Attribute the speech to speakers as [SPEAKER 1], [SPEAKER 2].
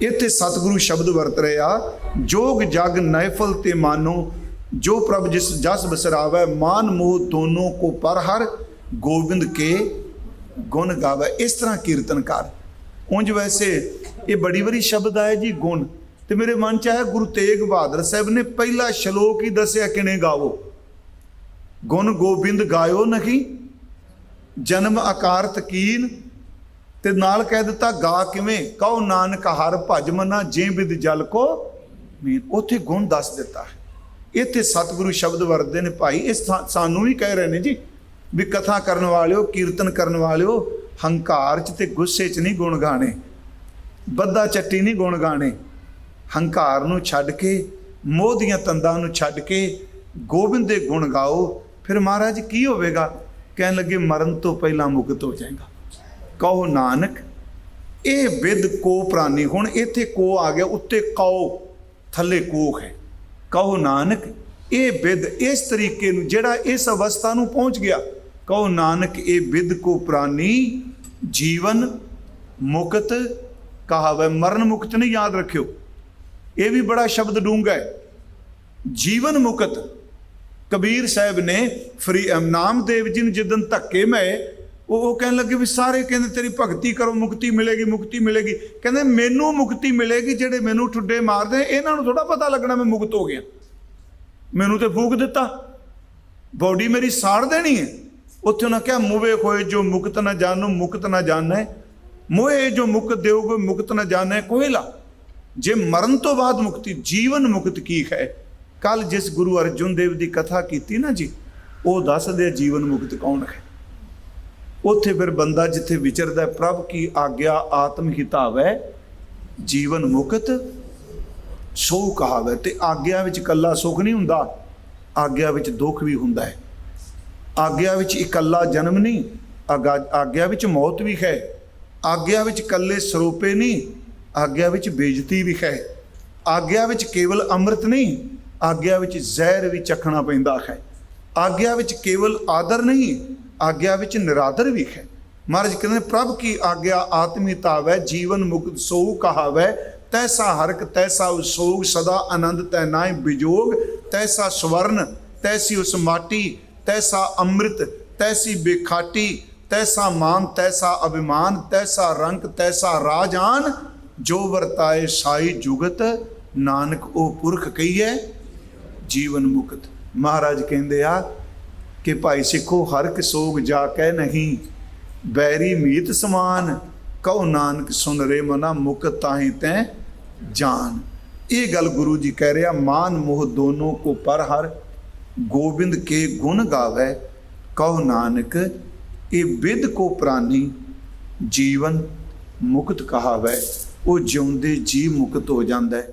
[SPEAKER 1] ਇੱਥੇ ਸਤਿਗੁਰੂ ਸ਼ਬਦ ਵਰਤ ਰਹੇ ਆ, ਜੋਗ ਜਗ ਨੈਫਲ ਤੇ ਮਾਨੋ, ਜੋ ਪ੍ਰਭ ਜਿਸ ਜਸ ਬਸਰਾਵੇ, ਮਾਨ ਮੋਹ ਦੋਨੋਂ ਕੋ ਪਰ ਹਰ, ਗੋਬਿੰਦ ਕੇ ਗੁਣ ਗਾਵੇ। ਇਸ ਤਰ੍ਹਾਂ ਕੀਰਤਨ ਕਰ ਉਂਝ ਵੈਸੇ ਇਹ ਬੜੀ ਬੜੀ ਸ਼ਬਦ ਆਇਆ ਜੀ ਗੁਣ। ਤੇ ਮੇਰੇ ਮਨ ਚ ਆਇਆ, ਗੁਰੂ ਤੇਗ ਬਹਾਦਰ ਸਾਹਿਬ ਨੇ ਪਹਿਲਾ ਸ਼ਲੋਕ ਹੀ ਦੱਸਿਆ ਕਿਨੇ ਗਾਵੋ। ਗੁਣ ਗੋਬਿੰਦ ਗਾਇਓ ਨਹੀਂ, ਜਨਮ ਆਕਾਰ ਤਕੀਨ ਤੇ ਨਾਲ ਕਹਿ ਦਿੱਤਾ, ਗਾ ਕਿਵੇਂ? ਕਹੋ, ਨਾਨਕ, ਹਰ ਭਜ ਮਨਾ ਜੇ ਬਿਦ ਜਲ ਕੋ ਮੀਨ। ਉੱਥੇ ਗੁਣ ਦੱਸ ਦਿੱਤਾ ਇੱਥੇ ਸਤਿਗੁਰੂ ਸ਼ਬਦ ਵਰਤਦੇ ਨੇ ਭਾਈ। ਇਹ ਸਾਨੂੰ ਵੀ ਕਹਿ ਰਹੇ ਨੇ ਜੀ ਵੀ ਕਥਾ ਕਰਨ ਵਾਲਿਓ, ਕੀਰਤਨ ਕਰਨ ਵਾਲਿਓ, ਹੰਕਾਰ ਚ ਤੇ ਗੁੱਸੇ ਚ ਨਹੀਂ ਗੁਣ ਗਾਣੇ। ਬੱਦਾ ਚੱਟੀ ਨਹੀਂ ਗੁਣ ਗਾਣੇ। ਹੰਕਾਰ ਨੂੰ ਛੱਡ ਕੇ, ਮੋਹ ਦੀਆਂ ਤੰਦਾਂ ਨੂੰ ਛੱਡ ਕੇ ਗੋਬਿੰਦ ਦੇ ਗੁਣ ਗਾਓ। ਫਿਰ ਮਹਾਰਾਜ ਕੀ ਹੋਵੇਗਾ? ਕਹਿਣ ਲੱਗੇ, ਮਰਨ ਤੋਂ ਪਹਿਲਾਂ ਮੁਕਤ ਹੋ ਜਾਏਗਾ। ਕਹੋ ਨਾਨਕ ਇਹ ਵਿਦ ਕੋ ਪ੍ਰਾਨੀ ਹੁਣ ਇੱਥੇ ਕੋ ਆ ਗਿਆ ਉੱਤੇ ਕਉ ਥੱਲੇ ਕੋਖ ਹੈ। ਕਹੋ ਨਾਨਕ ਇਹ ਵਿਦ ਇਸ ਤਰੀਕੇ ਨੂੰ ਜਿਹੜਾ ਇਸ ਅਵਸਥਾ ਨੂੰ ਪਹੁੰਚ ਗਿਆ ਕਹੋ ਨਾਨਕ ਇਹ ਵਿਦ ਕੋ ਪ੍ਰਾਨੀ ਜੀਵਨ ਮੁਕਤ ਕਹਾਵੇ। ਮਰਨ ਮੁਕਤ ਨਹੀਂ ਯਾਦ ਰੱਖਿਓ। ਇਹ ਵੀ ਬੜਾ ਸ਼ਬਦ ਡੂੰਘਾ ਹੈ। ਜੀਵਨ ਮੁਕਤ। ਕਬੀਰ ਸਾਹਿਬ ਨੇ ਫਰੀ ਅਮ, ਨਾਮਦੇਵ ਜੀ ਨੂੰ ਜਿੱਦਨ ਧੱਕੇ ਮੈਂ ਉਹ ਉਹ ਕਹਿਣ ਲੱਗੇ ਵੀ ਸਾਰੇ ਕਹਿੰਦੇ ਤੇਰੀ ਭਗਤੀ ਕਰੋ, ਮੁਕਤੀ ਮਿਲੇਗੀ ਮੁਕਤੀ ਮਿਲੇਗੀ। ਕਹਿੰਦੇ ਮੈਨੂੰ ਮੁਕਤੀ ਮਿਲੇਗੀ ਜਿਹੜੇ ਮੈਨੂੰ ਠੁੱਡੇ ਮਾਰਦੇ ਇਹਨਾਂ ਨੂੰ ਥੋੜਾ ਪਤਾ ਲੱਗਣਾ ਮੈਂ ਮੁਕਤ ਹੋ ਗਿਆ। ਮੈਨੂੰ ਤੇ ਫੂਕ ਦਿੱਤਾ। ਬੋਡੀ ਮੇਰੀ ਸਾੜ ਦੇਣੀ ਹੈ। ਉੱਥੇ ਉਹਨਾਂ ਕਿਹਾ ਮੂਵੇ ਹੋਏ ਜੋ ਮੁਕਤ ਨਾ ਜਾਣੋ, ਮੁਕਤ ਨਾ ਜਾਣੈ। ਮੋਏ ਜੋ ਮੁਕਤ ਦੇਉਗੇ ਮੁਕਤ ਨਾ ਜਾਣੈ, ਕੋਇਲਾ। ਜੇ ਮਰਨ ਤੋਂ ਬਾਅਦ ਮੁਕਤੀ, ਜੀਵਨ ਮੁਕਤ ਕੀ ਹੈ? ਕੱਲ ਜਿਸ ਗੁਰੂ ਅਰਜੁਨ ਦੇਵ ਦੀ ਕਥਾ ਕੀਤੀ ਨਾ ਜੀ, ਉਹ ਦੱਸਦੇ ਜੀਵਨ ਮੁਕਤ ਕੌਣ ਹੈ। ਉੱਥੇ ਫਿਰ ਬੰਦਾ ਜਿੱਥੇ ਵਿਚਰਦਾ ਪ੍ਰਭ ਕੀ ਆਗਿਆ ਆਤਮ ਹਿਤਾਵੈ ਜੀਵਨ ਮੁਕਤ ਸੋ ਕਹਾਵੇ। ਤੇ ਆਗਿਆ ਵਿੱਚ ਇਕੱਲਾ ਸੁਖ ਨਹੀਂ ਹੁੰਦਾ, ਆਗਿਆ ਵਿੱਚ ਦੁੱਖ ਵੀ ਹੁੰਦਾ ਹੈ। ਆਗਿਆ ਵਿੱਚ ਇਕੱਲਾ ਜਨਮ ਨਹੀਂ, ਆਗਾ- ਆਗਿਆ ਵਿੱਚ ਮੌਤ ਵੀ ਹੈ। ਆਗਿਆ ਵਿੱਚ ਇਕੱਲੇ ਸਰੋਪੇ ਨਹੀਂ, ਆਗਿਆ ਵਿੱਚ ਬੇਇੱਜ਼ਤੀ ਵੀ ਹੈ। ਆਗਿਆ ਵਿੱਚ ਕੇਵਲ ਅੰਮ੍ਰਿਤ ਨਹੀਂ, ਆਗਿਆ ਵਿੱਚ ਜ਼ਹਿਰ ਵੀ ਚਖਣਾ ਪੈਂਦਾ ਹੈ। ਆਗਿਆ ਵਿੱਚ ਕੇਵਲ ਆਦਰ ਨਹੀਂ ਆਗਿਆ ਵਿੱਚ ਨਿਰਾਦਰ ਵੀ ਹੈ। ਮਹਾਰਾਜ ਕਹਿੰਦੇ ਪ੍ਰਭ ਕੀ ਆਗਿਆ ਆਤਮਿਤਾਵੈ ਜੀਵਨ ਮੁਕਤ ਸੋ ਕਹਾਵੈ, ਤੈਸਾ ਹਰਕ, ਤੈਸਾ ਉਸੋਗ ਸਦਾ ਆਨੰਦ, ਤੈ ਨਾਇ ਬਿਜੋਗ, ਤੈਸਾ ਸਵਰਨ, ਤੈਸੀ ਉਸ ਮਾਟੀ, ਤੈਸਾ ਅੰਮ੍ਰਿਤ, ਤੈਸੀ ਬੇਖਾਟੀ, ਤੈਸਾ ਮਾਨ, ਤੈਸਾ ਅਭਿਮਾਨ, ਤੈਸਾ ਰੰਗ ਤੈਸਾ ਰਾਜਾਨ, ਜੋ ਵਰਤਾਏ ਸਾਈ ਜੁਗਤ, ਨਾਨਕ ਉਹ ਪੁਰਖ ਕਹੀਏ ਜੀਵਨ ਮੁਕਤ। ਮਹਾਰਾਜ ਕਹਿੰਦੇ ਆ ਕਿ ਭਾਈ ਸਿੱਖੋ, ਹਰ ਇੱਕ ਜਾ ਕੇ ਨਹੀਂ। ਬੈਰੀ ਮੀਤ ਸਮਾਨ, ਕਉ ਨਾਨਕ ਸੁਨ ਰੇ ਮਨਾ ਮੁਕ ਤਾਹੀ ਤੈ ਜਾਨ। ਇਹ ਗੱਲ ਗੁਰੂ ਜੀ ਕਹਿ ਰਿਹਾ, ਮਾਨ ਮੋਹ ਦੋਨੋਂ ਕੋ ਪਰ ਹਰ, ਗੋਬਿੰਦ ਕੇ ਗੁਣ ਗਾਵੇ, ਕਉ ਨਾਨਕ, ਇਹ ਵਿਦ ਕੋ ਪ੍ਰਾਨੀ, ਜੀਵਨ ਮੁਕਤ ਕਹਾਵੇ, ਉਹ ਜਿਉਂਦੇ ਜੀ ਮੁਕਤ ਹੋ ਜਾਂਦਾ। ਹੈ